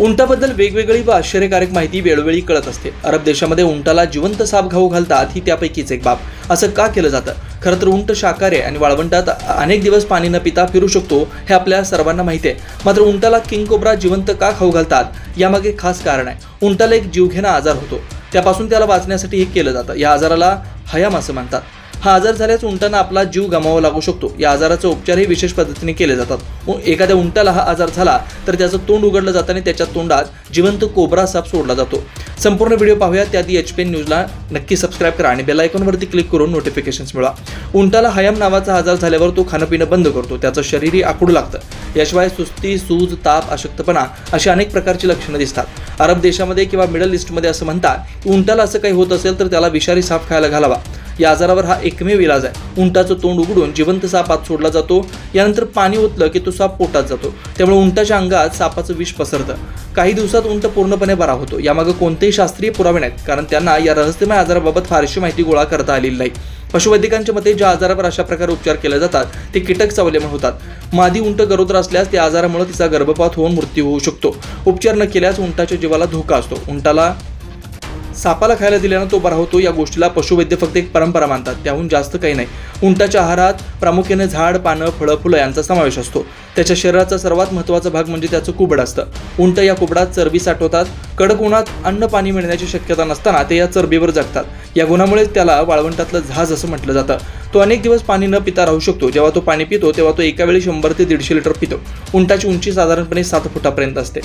उंटाबद्दल वेगवेगळी व आश्चर्यकारक माहिती वेळोवेळी कळत असते. अरब देशामध्ये उंटाला जिवंत साप घाऊ घालतात ही त्यापैकीच एक बाब. असं का केलं जातं? खरं तर उंट शाकाहारी आहे आणि वाळवंटात अनेक दिवस पाणी न पिता फिरू शकतो हे आपल्या सर्वांना माहिती आहे. मात्र उंटाला किंग कोब्रा जिवंत का खाऊ घालतात यामागे खास कारण आहे. उंटाला एक जीवघेणा आजार होतो. त्यापासून त्याला वाचण्यासाठी हे केलं जातं. या आजाराला हयाम असं म्हणतात हा आजार झाल्यास उंटांना आपला जीव गमावा लागू शकतो. या आजाराचे उपचारही विशेष पद्धतीने केले जातात. एखाद्या उंटाला हा आजार झाला तर त्याचं तोंड उघडलं जातं आणि त्याच्या तोंडात जिवंत कोबरा साप सोडला जातो. संपूर्ण व्हिडिओ पाहूया त्याआधी एच पी एन न्यूजला नक्की सबस्क्राईब करा आणि बेलायकॉनवरती क्लिक करून नोटिफिकेशन्स मिळवा. उंटाला हयाम नावाचा आजार झाल्यावर तो खाणं पिणं बंद करतो. त्याचं शरीरही आखडू लागतं. याशिवाय सुस्ती सूज ताप अशक्तपणा अशी अनेक प्रकारची लक्षणं दिसतात. अरब देशामध्ये किंवा मिडल ईस्टमध्ये असं म्हणतात की उंटाला असं काही होत असेल तर त्याला विषारी साप खायला घालावा. या आजारावर हा एकमेव इलाज आहे. उंटाचं तोंड उघडून जिवंत साप आत सोडला जातो. यानंतर पाणी ओतलं की तो साप पोटात जातो. त्यामुळे उंटाच्या अंगात सापाचं विष पसरतं. काही दिवसात उंट पूर्णपणे बरा होतो. यामागे कोणतेही शास्त्रीय पुरावे नाहीत. कारण त्यांना या रहस्यमय आजाराबाबत फारशी माहिती गोळा करता आलेली नाही. पशुवैद्यकांच्या मते ज्या आजारावर अशा प्रकारे उपचार केले जातात ते कीटक चावल्यामुळे होतात. मादी उंट गरोदर असल्यास त्या आजारामुळे तिचा गर्भपात होऊन मृत्यू होऊ शकतो. उपचार न केल्यास उंटाच्या जीवाला धोका असतो. उंटाला सापाला खायला दिल्यानं तो बरा होतो. या गोष्टीला पशुवैद्य फक्त एक परंपरा मानतात. त्याहून जास्त काही नाही. उंटाच्या आहारात प्रामुख्याने झाड पानं फळं फुलं यांचा समावेश असतो. त्याच्या शरीराचा सर्वात महत्त्वाचा भाग म्हणजे त्याचं कुबड असतं. उंट या कुबडात चरबी साठवतात. कडक उन्हात अन्न पाणी मिळण्याची शक्यता नसताना ते या चरबीवर जगतात. या गुणामुळेच त्याला वाळवंटातलं जहाज असं म्हटलं जातं. तो अनेक दिवस पाणी न पिता राहू शकतो. जेव्हा तो पाणी पितो तेव्हा तो एका वेळी शंभर ते दीडशे लिटर पितो. उंटाची उंची साधारणपणे सात फुटापर्यंत असते.